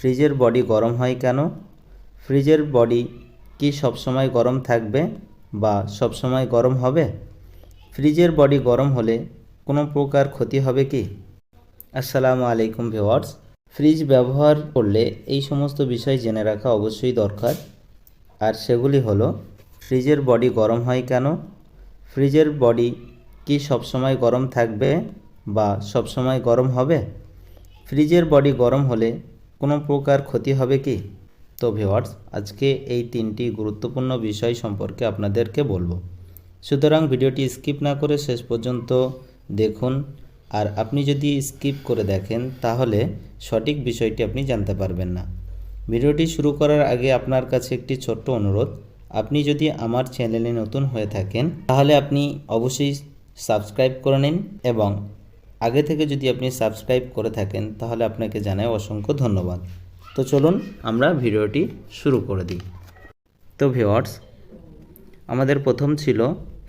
ফ্রিজের বডি গরম হয় কেন? ফ্রিজের বডি কি সবসময় গরম থাকবে বা সবসময় গরম হবে? ফ্রিজের বডি গরম হলে কোনো প্রকার ক্ষতি হবে কি? আসসালামু আলাইকুম ভিওয়ার্স ফ্রিজ ব্যবহার করলে এই সমস্ত বিষয় জেনে রাখা অবশ্যই দরকার। আর সেগুলি হলো, ফ্রিজের বডি গরম হয় কেন? ফ্রিজের বডি কি সবসময় গরম থাকবে বা সবসময় গরম হবে? ফ্রিজের বডি গরম হলে কোনো প্রকার ক্ষতি হবে কি? তো ভিওয়ার্স আজকে এই তিনটি গুরুত্বপূর্ণ বিষয় সম্পর্কে আপনাদেরকে বলব। সুতরাং ভিডিওটি স্কিপ না করে শেষ পর্যন্ত দেখুন। আর আপনি যদি স্কিপ করে দেখেন, তাহলে সঠিক বিষয়টি আপনি জানতে পারবেন না। ভিডিওটি শুরু করার আগে আপনার কাছে একটি ছোট্ট অনুরোধ। আপনি যদি আমার চ্যানেলে নতুন হয়ে থাকেন, তাহলে আপনি অবশ্যই সাবস্ক্রাইব করে নিন এবং আগে থেকে যদি আপনি সাবস্ক্রাইব করে থাকেন, তাহলে আপনাকে জানাই অসংখ্য ধন্যবাদ। তো চলুন আমরা ভিডিওটি শুরু করে দিই। তো ভিওয়ার্স আমাদের প্রথম ছিল,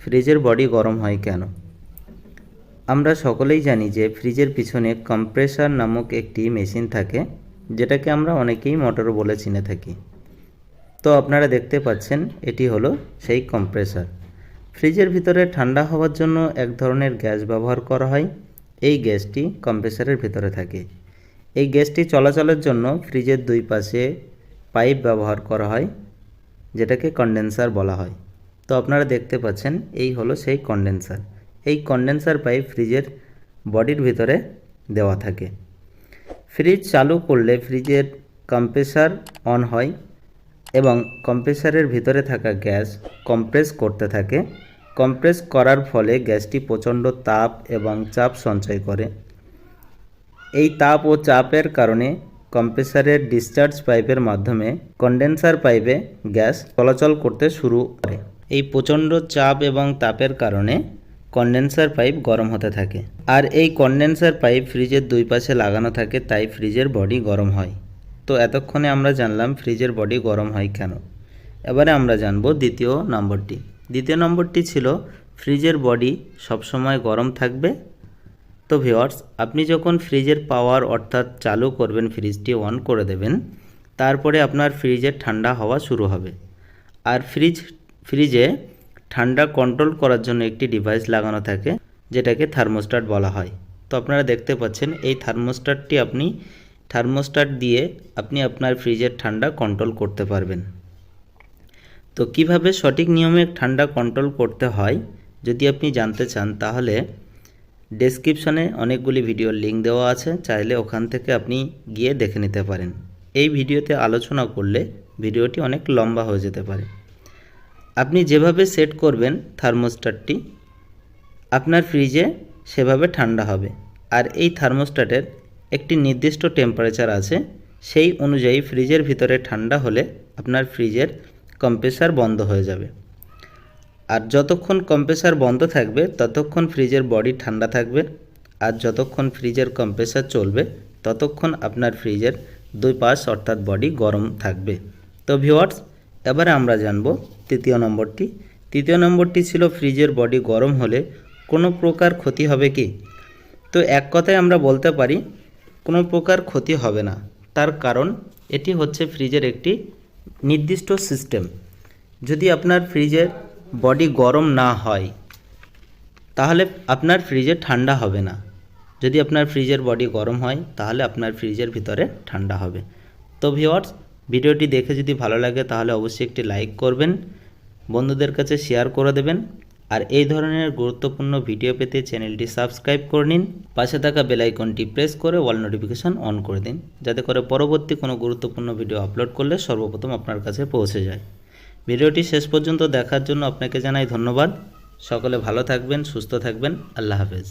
ফ্রিজের বডি গরম হয় কেন? আমরা সকলেই জানি যে ফ্রিজের পিছনে কম্প্রেসার নামক একটি মেশিন থাকে, যেটাকে আমরা অনেকেই মোটর বলে চিনে থাকি। তো আপনারা দেখতে পাচ্ছেন, এটি হলো সেই কম্প্রেসার ফ্রিজের ভিতরে ঠান্ডা হওয়ার জন্য এক ধরনের গ্যাস ব্যবহার করা হয় এই গ্যাসটি কম্প্রেসারের ভিতরে থাকে। এই গ্যাসটি চলাচলের জন্য ফ্রিজের দুই পাশে পাইপ ব্যবহার করা হয়, যেটাকে কন্ডেন্সার বলা হয়। তো আপনারা দেখতে পাচ্ছেন, এই হলো সেই কন্ডেন্সার। এই কন্ডেন্সার পাইপ ফ্রিজের বডির ভিতরে দেওয়া থাকে। ফ্রিজ চালু করলে ফ্রিজের কম্প্রেসার অন হয় এবং কম্প্রেসারের ভিতরে থাকা গ্যাস কম্প্রেস করতে থাকে। কম্প্রেস করার ফলে গ্যাসটি প্রচণ্ড তাপ এবং চাপ সঞ্চয় করে। এই তাপ ও চাপের কারণে কম্প্রেসারের ডিসচার্জ পাইপের মাধ্যমে কন্ডেন্সার পাইপে গ্যাস চলাচল করতে শুরু করে। এই প্রচণ্ড চাপ এবং তাপের কারণে কন্ডেন্সার পাইপ গরম হতে থাকে। আর এই কন্ডেন্সার পাইপ ফ্রিজের দুই পাশে লাগানো থাকে, তাই ফ্রিজের বডি গরম হয়। তো এতক্ষণে আমরা জানলাম ফ্রিজের বডি গরম হয় কেন। এবারে আমরা জানব দ্বিতীয় নম্বরটি। দ্বিতীয় নম্বরটি ছিল, ফ্রিজের বডি সবসময় গরম থাকবে? তো ভিওয়ার্স আপনি যখন ফ্রিজের পাওয়ার অর্থাৎ চালু করবেন, ফ্রিজটি অন করে দেবেন, তারপরে আপনার ফ্রিজের ঠান্ডা হওয়া শুরু হবে। আর ফ্রিজ, ফ্রিজে ঠান্ডা কন্ট্রোল করার জন্য একটি ডিভাইস লাগানো থাকে, যেটাকে থার্মোস্ট্যাট বলা হয়। তো আপনারা দেখতে পাচ্ছেন, এই থার্মোস্ট্যাটটি আপনি থার্মোস্ট্যাট দিয়ে আপনি আপনার ফ্রিজের ঠান্ডা কন্ট্রোল করতে পারবেন। তো কীভাবে সঠিক নিয়মে ঠান্ডা কন্ট্রোল করতে হয়, যদি আপনি জানতে চান, তাহলে ডেসক্রিপশনে অনেকগুলি ভিডিওর লিঙ্ক দেওয়া আছে, চাইলে ওখান থেকে আপনি গিয়ে দেখে নিতে পারেন। এই ভিডিওতে আলোচনা করলে ভিডিওটি অনেক লম্বা হয়ে যেতে পারে। আপনি যেভাবে সেট করবেন থার্মোস্ট্যাটটি আপনার ফ্রিজে সেভাবে ঠান্ডা হবে। আর এই থার্মোস্ট্যাটের একটি নির্দিষ্ট টেম্পারেচার আছে, সেই অনুযায়ী ফ্রিজের ভিতরে ঠান্ডা হলে আপনার ফ্রিজের কম্প্রেসার বন্ধ হয়ে যাবে। আর যতক্ষণ কম্প্রেসার বন্ধ থাকবে, ততক্ষণ ফ্রিজের বডি ঠান্ডা থাকবে। আর যতক্ষণ ফ্রিজের কম্প্রেসার চলবে, ততক্ষণ আপনার ফ্রিজের দুই পাশ অর্থাৎ বডি গরম থাকবে। তো ভিওয়ার্স এবারে আমরা জানব তৃতীয় নম্বরটি। তৃতীয় নম্বরটি ছিল ফ্রিজের বডি গরম হলে কোনো প্রকার ক্ষতি হবে কি? তো এক কথায় আমরা বলতে পারি, কোনো প্রকার ক্ষতি হবে না। তার কারণ এটি হচ্ছে ফ্রিজের একটি নির্দিষ্ট সিস্টেম যদি আপনার ফ্রিজের বডি গরম না হয়, তাহলে আপনার ফ্রিজে ঠান্ডা হবে না। যদি আপনার ফ্রিজের বডি গরম হয়, তাহলে আপনার ফ্রিজের ভিতরে ঠান্ডা হবে। তো ভিওয়ার্স ভিডিওটি দেখে যদি ভালো লাগে, তাহলে অবশ্যই একটি লাইক করবেন। বন্ধুদের কাছে শেয়ার করে দেবেন। আর এই ধরনের গুরুত্বপূর্ণ ভিডিও পেতে চ্যানেলটি সাবস্ক্রাইব করে নিন। পাশে থাকা বেলাইকনটি প্রেস করে অল নোটিফিকেশান অন করে দিন, যাতে করে পরবর্তী কোনো গুরুত্বপূর্ণ ভিডিও আপলোড করলে সর্বপ্রথম আপনার কাছে পৌঁছে যায়। ভিডিওটি শেষ পর্যন্ত দেখার জন্য আপনাকে জানাই ধন্যবাদ। সকলে ভালো থাকবেন, সুস্থ থাকবেন। আল্লাহ হাফেজ।